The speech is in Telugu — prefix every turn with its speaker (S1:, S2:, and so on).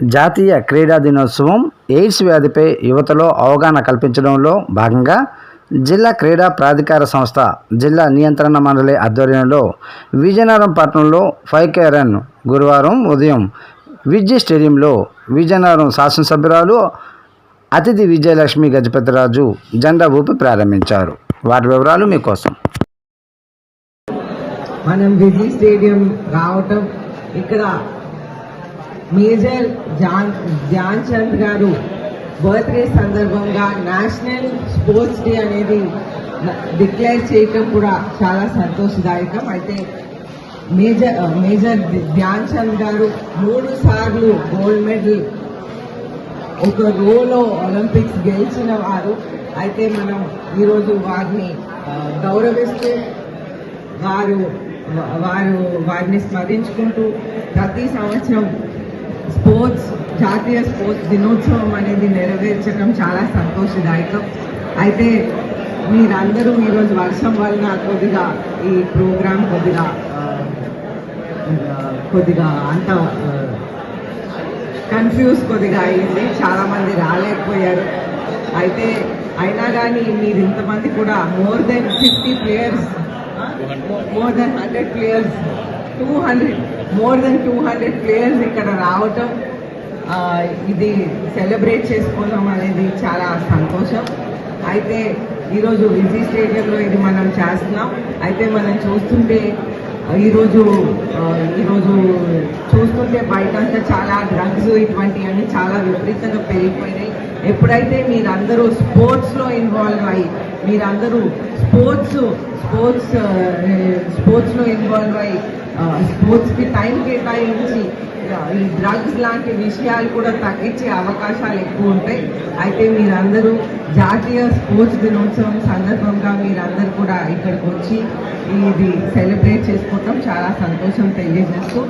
S1: జాతీయ క్రీడా దినోత్సవం ఎయిడ్స్ వ్యాధిపై యువతలో అవగాహన కల్పించడంలో భాగంగా జిల్లా క్రీడా ప్రాధికార సంస్థ జిల్లా నియంత్రణ మండలి ఆధ్వర్యంలో విజయనగరం పట్టణంలో ఫైవ్ కే రన్ గురువారం ఉదయం విద్య స్టేడియంలో విజయనగరం శాసనసభ్యురాలు అతిథి విజయలక్ష్మి గజపతిరాజు జెండా ఊపి ప్రారంభించారు. వాటి వివరాలు మీకోసం.
S2: మనం విజీ స్టేడియం రావటం ఇక్కడ మేజర్ జాన్ ధ్యాన్ చంద్ గారు బర్త్డే సందర్భంగా నేషనల్ స్పోర్ట్స్ డే అనేది డిక్లేర్ చేయటం కూడా చాలా సంతోషదాయకం. అయితే మేజర్ మేజర్ ధ్యాన్ చంద్ గారు మూడు సార్లు గోల్డ్ మెడల్ ఒక రోలో ఒలింపిక్స్ గెలిచిన వారు. అయితే మనం ఈరోజు వారిని గౌరవిస్తూ వారు వారు వారిని స్మరించుకుంటూ ప్రతి సంవత్సరం స్పోర్ట్స్ జాతీయ స్పోర్ట్స్ దినోత్సవం అనేది నెరవేర్చడం చాలా సంతోషదాయకం. అయితే మీరందరూ ఈరోజు వర్షం వలన కొద్దిగా ఈ ప్రోగ్రాం కొద్దిగా కొద్దిగా అంత కన్ఫ్యూజ్ కొద్దిగా అయింది. చాలామంది రాలేకపోయారు. అయితే అయినా కానీ మీరు ఇంతమంది కూడా more than fifty players more than hundred players two hundred more than two hundred players ఇక్కడ రావటం ఇది సెలబ్రేట్ చేసుకోవడం అనేది చాలా సంతోషం. అయితే ఈరోజు విజీ స్టేడియంలో ఇది మనం చేస్తున్నాం. అయితే మనం చూస్తుంటే ఈరోజు ఈరోజు చూస్తుంటే బయటంతా చాలా డ్రగ్స్ ఇటువంటివన్నీ చాలా విపరీతంగా పెరిగిపోయినాయి. ఎప్పుడైతే మీరందరూ స్పోర్ట్స్లో ఇన్వాల్వ్ అయ్యి మీరందరూ స్పోర్ట్స్ స్పోర్ట్స్ స్పోర్ట్స్లో ఇన్వాల్వ్ అయ్యి స్పోర్ట్స్కి టైం కేటాయించి ఈ డ్రగ్స్ లాంటి విషయాలు కూడా తగ్గించే అవకాశాలు ఎక్కువ ఉంటాయి. అయితే మీరందరూ జాతీయ స్పోర్ట్స్ దినోత్సవం సందర్భంగా మీరందరూ కూడా ఇక్కడికి వచ్చి ఇది సెలబ్రేట్ చేసుకోవటం చాలా సంతోషం తెలియజేస్తూ